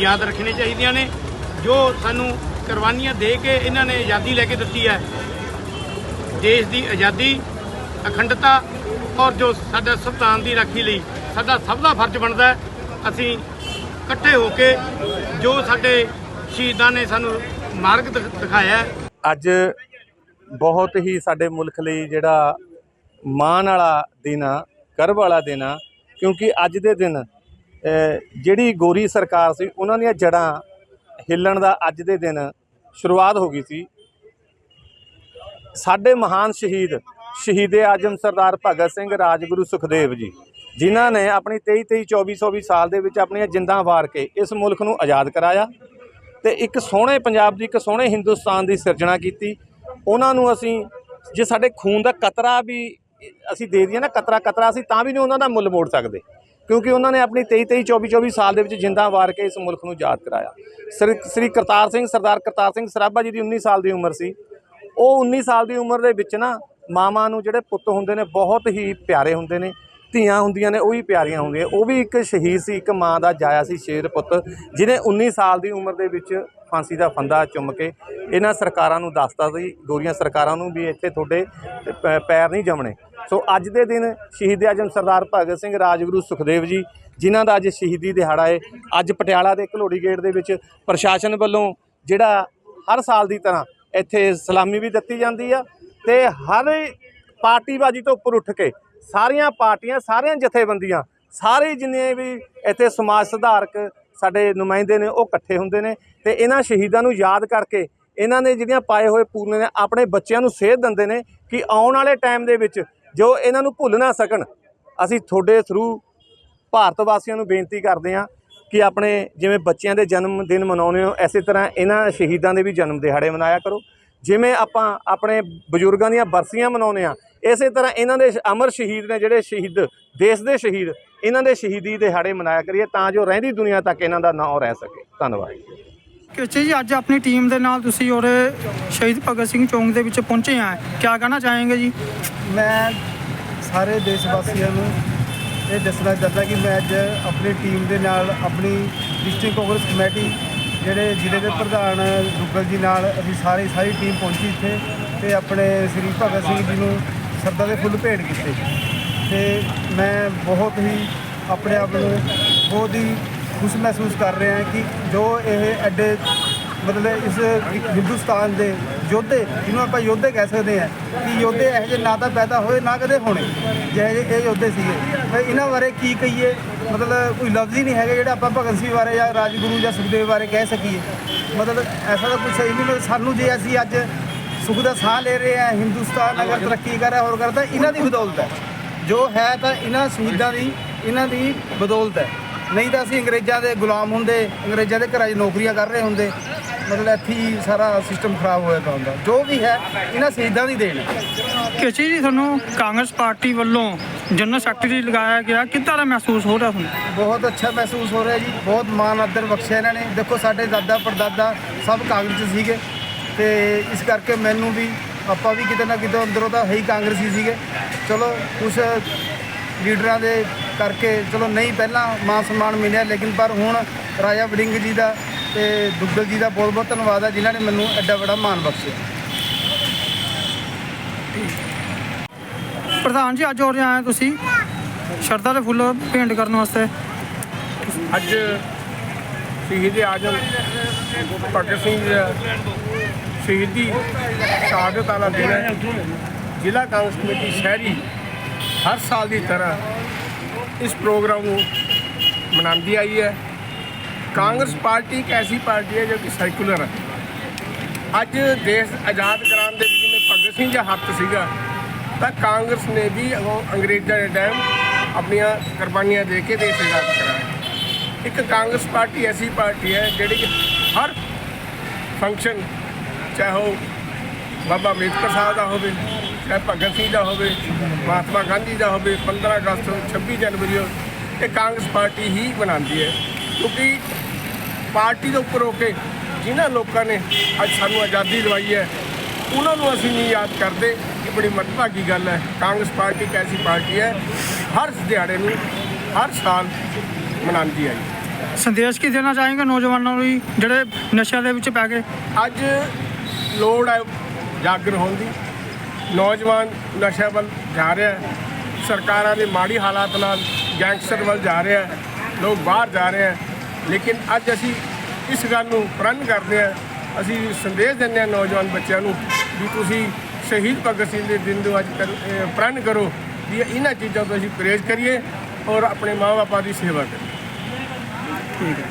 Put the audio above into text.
ਯਾਦ ਰੱਖਣੀਆਂ ਚਾਹੀਦੀਆਂ ਨੇ, ਜੋ ਸਾਨੂੰ ਕੁਰਬਾਨੀਆਂ ਦੇ ਕੇ ਇਹਨਾਂ ਨੇ ਆਜ਼ਾਦੀ ਲੈ ਕੇ ਦਿੱਤੀ ਹੈ। ਦੇਸ਼ ਦੀ ਆਜ਼ਾਦੀ, ਅਖੰਡਤਾ ਔਰ ਜੋ ਸਾਡਾ ਸੰਵਿਧਾਨ ਦੀ ਰਾਖੀ ਲਈ ਸਾਡਾ ਸਭ ਦਾ ਫਰਜ਼ ਬਣਦਾ ਅਸੀਂ ਇਕੱਠੇ ਹੋ ਕੇ ਜੋ ਸਾਡੇ ਸ਼ਹੀਦਾਂ ਨੇ ਸਾਨੂੰ ਮਾਰਗ ਦਿਖਾਇਆ ਅੱਜ ਬਹੁਤ ਹੀ ਸਾਡੇ ਮੁਲਕ ਲਈ ਜਿਹੜਾ ਮਾਣ ਵਾਲਾ ਦਿਨ ਆ, ਗਰਵ ਵਾਲਾ ਦਿਨ ਆ, ਕਿਉਂਕਿ ਅੱਜ ਦੇ ਦਿਨ ਜਿਹੜੀ ਗੋਰੀ ਸਰਕਾਰ ਸੀ, ਉਹਨਾਂ ਦੀਆਂ ਜੜਾਂ ਹਿੱਲਣ ਦਾ ਅੱਜ ਦੇ ਦਿਨ ਸ਼ੁਰੂਆਤ ਹੋ ਗਈ ਸੀ। ਸਾਡੇ ਮਹਾਨ ਸ਼ਹੀਦ, ਸ਼ਹੀਦੇ ਆਜਮ ਸਰਦਾਰ ਭਗਤ ਸਿੰਘ ਰਾਜਗੁਰੂ ਸੁਖਦੇਵ ਜੀ, ਜਿਨ੍ਹਾਂ ਨੇ ਆਪਣੀ 23 23 24 24 ਸਾਲ ਦੇ ਵਿੱਚ ਆਪਣੀਆਂ ਜਿੰਦਾਂ ਵਾਰ ਕੇ ਇਸ ਮੁਲਕ ਨੂੰ ਆਜ਼ਾਦ ਕਰਾਇਆ ਤੇ ਇੱਕ ਸੋਹਣੇ ਪੰਜਾਬ ਦੀ, ਇੱਕ ਸੋਹਣੇ ਹਿੰਦੁਸਤਾਨ ਦੀ ਸਿਰਜਣਾ ਕੀਤੀ। ਉਹਨਾਂ ਨੂੰ ਅਸੀਂ, ਜੇ ਸਾਡੇ ਖੂਨ ਦਾ ਕਤਰਾ ਵੀ ਅਸੀਂ ਦੇ ਦਈਏ ਨਾ ਕਤਰਾ ਕਤਰਾ ਅਸੀਂ ਤਾਂ ਵੀ ਨਹੀਂ ਉਹਨਾਂ ਦਾ ਮੁੱਲ ਮੋੜ ਸਕਦੇ। ਕਿਉਂਕਿ ਉਹਨਾਂ ਨੇ ਆਪਣੀ 23 23 24 24 ਸਾਲ ਦੇ ਵਿੱਚ ਜਿੰਦਾਂ ਵਾਰ ਕੇ ਇਸ ਮੁਲਕ ਨੂੰ ਆਜ਼ਾਦ ਕਰਾਇਆ। ਸ੍ਰੀ ਸ੍ਰੀ ਕਰਤਾਰ ਸਿੰਘ, ਸਰਦਾਰ ਕਰਤਾਰ ਸਿੰਘ ਸਰਾਭਾ ਜੀ ਦੀ 19 ਸਾਲ ਦੀ ਉਮਰ ਸੀ। ਉਹ 19 ਸਾਲ ਦੀ ਉਮਰ ਦੇ ਵਿੱਚ ਨਾ ਮਾਵਾਂ ਨੂੰ ਜਿਹੜੇ ਪੁੱਤ ਹੁੰਦੇ ਨੇ ਬਹੁਤ ਹੀ ਪਿਆਰੇ ਹੁੰਦੇ ਨੇ, ਧੀਆਂ ਹੁੰਦੀਆਂ ਨੇ, ਉਹ ਵੀ ਪਿਆਰੀਆਂ ਹੁੰਦੀਆਂ ਉਹ ਵੀ ਇੱਕ ਸ਼ਹੀਦ ਸੀ, ਇੱਕ ਮਾਂ ਦਾ ਜਾਇਆ ਸੀ ਸ਼ੇਰ ਪੁੱਤ, ਜਿਹਨੇ 19 ਸਾਲ ਦੀ ਉਮਰ ਦੇ ਵਿੱਚ ਫਾਂਸੀ ਦਾ ਫੰਦਾ ਚੁੰਮ ਕੇ ਇਹਨਾਂ ਸਰਕਾਰਾਂ ਨੂੰ ਦੱਸਤਾ ਸੀ, ਗੋਰੀਆਂ ਸਰਕਾਰਾਂ ਨੂੰ ਵੀ ਇੱਥੇ ਤੁਹਾਡੇ ਪ- ਪੈਰ ਨਹੀਂ ਜਮਣੇ। ਸੋ ਅੱਜ ਦੇ ਦਿਨ ਸ਼ਹੀਦ ਆਜਮ ਸਰਦਾਰ ਭਗਤ ਸਿੰਘ ਰਾਜਗੁਰੂ ਸੁਖਦੇਵ ਜੀ, ਜਿਨ੍ਹਾਂ ਦਾ ਅੱਜ ਸ਼ਹੀਦੀ ਦਿਹਾੜਾ ਹੈ ਅੱਜ ਪਟਿਆਲਾ ਦੇ ਘਲੋੜੀ ਗੇਟ ਦੇ ਵਿੱਚ ਪ੍ਰਸ਼ਾਸਨ ਵੱਲੋਂ ਜਿਹੜਾ ਹਰ ਸਾਲ ਦੀ ਤਰ੍ਹਾਂ ਇੱਥੇ ਸਲਾਮੀ ਵੀ ਦਿੱਤੀ ਜਾਂਦੀ ਆ ਤੇ ਹਰ ਪਾਰਟੀਬਾਜ਼ੀ ਤੋਂ ਉੱਪਰ ਉੱਠ ਕੇ ਸਾਰੀਆਂ ਪਾਰਟੀਆਂ, ਸਾਰੀਆਂ ਜਥੇਬੰਦੀਆਂ ਸਾਰੇ ਜਿੰਨੇ ਵੀ ਇੱਥੇ ਸਮਾਜ ਸੁਧਾਰਕ ਸਾਡੇ ਨੁਮਾਇੰਦੇ ਨੇ, ਉਹ ਇਕੱਠੇ ਹੁੰਦੇ ਨੇ ਤੇ ਇਹਨਾਂ ਸ਼ਹੀਦਾਂ ਨੂੰ ਯਾਦ ਕਰਕੇ ਇਹਨਾਂ ਨੇ ਜਿਹੜੀਆਂ ਪਾਏ ਹੋਏ ਪੂਰਨੇ ਨੇ, ਆਪਣੇ ਬੱਚਿਆਂ ਨੂੰ ਸੇਧ ਦਿੰਦੇ ਨੇ ਕਿ ਆਉਣ ਵਾਲੇ ਟਾਈਮ ਦੇ ਵਿੱਚ ਜੋ ਇਹਨਾਂ ਨੂੰ ਭੁੱਲ ਨਾ ਸਕਣ, ਅਸੀਂ ਤੁਹਾਡੇ ਥਰੂ ਭਾਰਤ ਵਾਸੀਆਂ ਨੂੰ ਬੇਨਤੀ ਕਰਦੇ ਹਾਂ ਕਿ ਆਪਣੇ ਜਿਵੇਂ ਬੱਚਿਆਂ ਦੇ ਜਨਮ ਦਿਨ ਮਨਾਉਂਦੇ ਹੋ, ਐਸੇ ਤਰ੍ਹਾਂ ਇਹਨਾਂ ਸ਼ਹੀਦਾਂ ਦੇ ਵੀ ਜਨਮ ਦਿਹਾੜੇ ਮਨਾਇਆ ਕਰੋ। ਜਿਵੇਂ ਆਪਾਂ ਆਪਣੇ ਬਜ਼ੁਰਗਾਂ ਦੀਆਂ ਬਰਸੀਆਂ ਮਨਾਉਂਦੇ ਆ ਇਸੇ ਤਰ੍ਹਾਂ ਇਹਨਾਂ ਦੇ ਅਮਰ ਸ਼ਹੀਦ ਨੇ ਜਿਹੜੇ ਸ਼ਹੀਦ ਦੇਸ਼ ਦੇ ਸ਼ਹੀਦ ਇਹਨਾਂ ਦੇ ਸ਼ਹੀਦੀ ਦਿਹਾੜੇ ਮਨਾਇਆ ਕਰੀਏ ਤਾਂ ਜੋ ਰਹਿੰਦੀ ਦੁਨੀਆ ਤੱਕ ਇਹਨਾਂ ਦਾ ਨਾਂ ਰਹਿ ਸਕੇ। ਧੰਨਵਾਦ। ਕਿਚੇ ਜੀ ਅੱਜ ਆਪਣੀ ਟੀਮ ਦੇ ਨਾਲ ਤੁਸੀਂ ਔਰ ਸ਼ਹੀਦ ਭਗਤ ਸਿੰਘ ਚੌਂਕ ਦੇ ਵਿੱਚ ਪਹੁੰਚੇ ਆ। ਕੀ ਕਹਿਣਾ ਚਾहेंगे ਜੀ? ਮੈਂ ਸਾਰੇ ਦੇਸ਼ ਵਾਸੀਆਂ ਨੂੰ ਇਹ ਦੱਸਣਾ ਚਾਹੁੰਦਾ ਕਿ ਮੈਂ ਅੱਜ ਆਪਣੀ ਟੀਮ ਦੇ ਨਾਲ ਆਪਣੀ ਡਿਸਟ੍ਰਿਕਟ ਕਾਂਗਰਸ ਕਮੇਟੀ ਜਿਹੜੇ ਜ਼ਿਲ੍ਹੇ ਦੇ ਪ੍ਰਧਾਨ ਦੁੱਗਲ ਜੀ ਨਾਲ ਅਸੀਂ ਸਾਰੇ ਸਾਰੀ ਟੀਮ ਪਹੁੰਚੀ ਇੱਥੇ ਤੇ ਆਪਣੇ ਸ੍ਰੀ ਭਗਤ ਸਿੰਘ ਜੀ ਨੂੰ ਸਰਦਾ ਦੇ ਫੁੱਲ ਭੇਟ ਕੀਤੇ। ਤੇ ਮੈਂ ਬਹੁਤ ਹੀ ਆਪਣੇ ਆਪ ਨੂੰ ਬਹੁਤ ਹੀ ਖੁਸ਼ ਮਹਿਸੂਸ ਕਰ ਰਿਹਾ ਹਾਂ ਕਿ ਜੋ ਇਹ ਐਡੇ ਮਤਲਬ ਇਸ ਹਿੰਦੁਸਤਾਨ ਦੇ ਯੋਧੇ, ਜਿਹਨੂੰ ਆਪਾਂ ਯੋਧੇ ਕਹਿ ਸਕਦੇ ਹਾਂ, ਕਿ ਯੋਧੇ ਇਹੋ ਜਿਹੇ ਨਾ ਤਾਂ ਪੈਦਾ ਹੋਏ, ਨਾ ਕਦੇ ਹੋਣੇ, ਜਿਹੇ ਜਿਹੇ ਇਹ ਯੋਧੇ ਸੀਗੇ। ਮੈਂ ਇਹਨਾਂ ਬਾਰੇ ਕੀ ਕਹੀਏ? ਮਤਲਬ ਕੋਈ ਲਫ਼ਜ਼ ਹੀ ਨਹੀਂ ਹੈਗੇ ਜਿਹੜਾ ਆਪਾਂ ਭਗਤ ਸਿੰਘ ਬਾਰੇ ਜਾਂ ਰਾਜਗੁਰੂ ਜਾਂ ਸੁਖਦੇਵ ਬਾਰੇ ਕਹਿ ਸਕੀਏ। ਮਤਲਬ ਐਸਾ ਤਾਂ ਕੁਛ ਹੈ ਹੀ ਨਹੀਂ ਮਤਲਬ ਸਾਨੂੰ ਜੇ ਅਸੀਂ ਅੱਜ ਸੁਖ ਦਾ ਸਾਹ ਲੈ ਰਹੇ ਹਾਂ ਹਿੰਦੁਸਤਾਨ ਅਗਰ ਤਰੱਕੀ ਕਰ ਰਿਹਾ ਹੋਰ ਕਰਦਾ ਇਹਨਾਂ ਦੀ ਬਦੌਲਤ ਹੈ। ਜੋ ਹੈ ਤਾਂ ਇਹਨਾਂ ਸ਼ਹੀਦਾਂ ਦੀ ਇਹਨਾਂ ਦੀ ਬਦੌਲਤ ਹੈ। ਨਹੀਂ ਤਾਂ ਅਸੀਂ ਅੰਗਰੇਜ਼ਾਂ ਦੇ ਗੁਲਾਮ ਹੁੰਦੇ ਅੰਗਰੇਜ਼ਾਂ ਦੇ ਘਰਾਂ 'ਚ ਨੌਕਰੀਆਂ ਕਰ ਰਹੇ ਹੁੰਦੇ। ਮਤਲਬ ਇੱਥੇ ਹੀ ਸਾਰਾ ਸਿਸਟਮ ਖਰਾਬ ਹੋਇਆ ਪਿਆ ਹੁੰਦਾ। ਜੋ ਵੀ ਹੈ ਇਹਨਾਂ ਸ਼ਹੀਦਾਂ ਦੀ ਦੇਣ। ਹੈ ਕਿਚੇ ਜੀ ਤੁਹਾਨੂੰ ਕਾਂਗਰਸ ਪਾਰਟੀ ਵੱਲੋਂ ਜਨਰਲ ਸੈਕਟਰੀ ਲਗਾਇਆ ਗਿਆ ਕਿੱਦਾਂ ਦਾ ਮਹਿਸੂਸ ਹੋ ਰਿਹਾ ਤੁਹਾਨੂੰ? ਬਹੁਤ ਅੱਛਾ ਮਹਿਸੂਸ ਹੋ ਰਿਹਾ ਜੀ ਬਹੁਤ ਮਾਣ ਆਦਰ ਬਖਸ਼ਿਆ ਇਹਨਾਂ ਨੇ। ਦੇਖੋ ਸਾਡੇ ਦਾਦਾ ਪੜਦਾਦਾ ਸਭ ਕਾਂਗਰਸ 'ਚ ਸੀਗੇ ਤੇ ਇਸ ਕਰਕੇ ਮੈਨੂੰ ਵੀ ਆਪਾਂ ਵੀ ਕਿਤੇ ਨਾ ਕਿਤੇ ਅੰਦਰੋਂ ਤਾਂ ਹੈ ਹੀ ਕਾਂਗਰਸੀ ਸੀਗੇ। ਚਲੋ ਕੁਛ ਲੀਡਰਾਂ ਦੇ ਕਰਕੇ ਚਲੋ ਨਹੀਂ ਪਹਿਲਾਂ ਮਾਨ ਸਨਮਾਨ ਮਿਲਿਆ ਲੇਕਿਨ ਪਰ ਹੁਣ ਰਾਜਾ ਵੜਿੰਗ ਜੀ ਦਾ ਤੇ ਦੁੱਗਲ ਜੀ ਦਾ ਬਹੁਤ ਬਹੁਤ ਧੰਨਵਾਦ ਹੈ ਜਿਨ੍ਹਾਂ ਨੇ ਮੈਨੂੰ ਐਡਾ ਵੱਡਾ ਮਾਣ ਬਖਸ਼ਿਆ। ਪ੍ਰਧਾਨ ਜੀ ਅੱਜ ਹੋ ਰਹੇ ਆਏ ਤੁਸੀਂ? ਸ਼ਰਧਾ ਦੇ ਫੁੱਲ ਭੇਂਟ ਕਰਨ ਵਾਸਤੇ। ਅੱਜ ਸ਼ਹੀਦ ਆਜਮ ਭਗਤ ਸਿੰਘ ਜੀ ਦਾ ਸ਼ਹੀਦੀ ਸ਼ਹਾਦਤ ਵਾਲਾ ਦਿਨ ਹੈ। ਜ਼ਿਲ੍ਹਾ ਕਾਂਗਰਸ ਕਮੇਟੀ ਸ਼ਹਿਰੀ ਹਰ ਸਾਲ ਦੀ ਤਰ੍ਹਾਂ ਇਸ ਪ੍ਰੋਗਰਾਮ ਨੂੰ ਮਨਾਉਂਦੀ ਆਈ ਹੈ। ਕਾਂਗਰਸ ਪਾਰਟੀ ਇੱਕ ਐਸੀ ਪਾਰਟੀ ਹੈ ਜੋ ਕਿ ਸੈਕੂਲਰ ਹੈ। ਅੱਜ ਦੇਸ਼ ਆਜ਼ਾਦ ਕਰਾਉਣ ਦੇ ਵਿੱਚ ਜਿਵੇਂ ਭਗਤ ਸਿੰਘ ਦਾ ਹੱਥ ਸੀਗਾ, ਤਾਂ ਕਾਂਗਰਸ ਨੇ ਵੀ ਅਗੋਂ ਅੰਗਰੇਜ਼ਾਂ ਦੇ ਟਾਈਮ ਆਪਣੀਆਂ ਕੁਰਬਾਨੀਆਂ ਦੇ ਕੇ ਦੇਸ਼ ਆਜ਼ਾਦ ਕਰਾਇਆ। ਇੱਕ ਕਾਂਗਰਸ ਪਾਰਟੀ ਐਸੀ ਪਾਰਟੀ ਹੈ ਜਿਹੜੀ ਕਿ ਹਰ ਫੰਕਸ਼ਨ ਚਾਹੇ ਉਹ ਬਾਬਾ ਅੰਬੇਦਕਰ ਸਾਹਿਬ ਦਾ ਹੋਵੇ ਚਾਹੇ ਭਗਤ ਸਿੰਘ ਦਾ ਹੋਵੇ ਮਹਾਤਮਾ ਗਾਂਧੀ ਦਾ ਹੋਵੇ 15 ਅਗਸਤ 26 ਜਨਵਰੀ ਇਹ ਕਾਂਗਰਸ ਪਾਰਟੀ ਹੀ ਮਨਾਉਂਦੀ ਹੈ। ਕਿਉਂਕਿ ਪਾਰਟੀ ਦੇ ਉੱਪਰ ਹੋ ਕੇ ਜਿਨ੍ਹਾਂ ਲੋਕਾਂ ਨੇ ਅੱਜ ਸਾਨੂੰ ਆਜ਼ਾਦੀ ਦਿਵਾਈ ਹੈ ਉਹਨਾਂ ਨੂੰ ਅਸੀਂ ਨਹੀਂ ਯਾਦ ਕਰਦੇ। ਇਹ ਬੜੀ ਮਤਭਾਗੀ ਗੱਲ ਹੈ। ਕਾਂਗਰਸ ਪਾਰਟੀ ਇੱਕ ਐਸੀ ਪਾਰਟੀ ਹੈ ਹਰ ਦਿਹਾੜੇ ਨੂੰ ਹਰ ਸਾਲ ਮਨਾਉਂਦੀ ਹੈ। ਸੰਦੇਸ਼ ਕੀ ਦੇਣਾ ਚਾहेंगे ਨੌਜਵਾਨਾਂ ਨੂੰ ਜਿਹੜੇ ਨਸ਼ਿਆਂ ਦੇ ਵਿੱਚ ਪੈ ਗਏ? ਅੱਜ ਲੋੜ ਹੈ ਜਾਗਰ ਹੋਣ ਦੀ। ਨੌਜਵਾਨ ਨਸ਼ਿਆਂ ਵੱਲ ਜਾ ਰਿਹਾ ਹੈ। ਸਰਕਾਰਾਂ ਦੇ ਮਾੜੀ ਹਾਲਾਤ ਨਾਲ ਗੈਂਗਸਟਰ ਵੱਲ ਜਾ ਰਿਹਾ ਹੈ। ਲੋਕ ਬਾਹਰ ਜਾ ਰਹੇ ਹੈ। ਲੇਕਿਨ ਅੱਜ ਅਸੀਂ ਇਸ ਗੱਲ ਨੂੰ ਪ੍ਰਣ ਕਰਦੇ ਹਾਂ। ਅਸੀਂ ਸੰਦੇਸ਼ ਦਿੰਦੇ ਹਾਂ ਨੌਜਵਾਨ ਬੱਚਿਆਂ ਨੂੰ ਵੀ ਤੁਸੀਂ ਸ਼ਹੀਦ ਭਗਤ ਸਿੰਘ ਦੇ ਦਿਨ ਨੂੰ ਅੱਜ ਪ੍ਰਣ ਕਰੋ ਵੀ ਇਹਨਾਂ ਚੀਜ਼ਾਂ ਤੋਂ ਅਸੀਂ ਪਰਹੇਜ਼ ਕਰੀਏ ਔਰ ਆਪਣੇ ਮਾਂ ਬਾਪਾਂ ਦੀ ਸੇਵਾ ਕਰੀਏ। ਠੀਕ ਹੈ।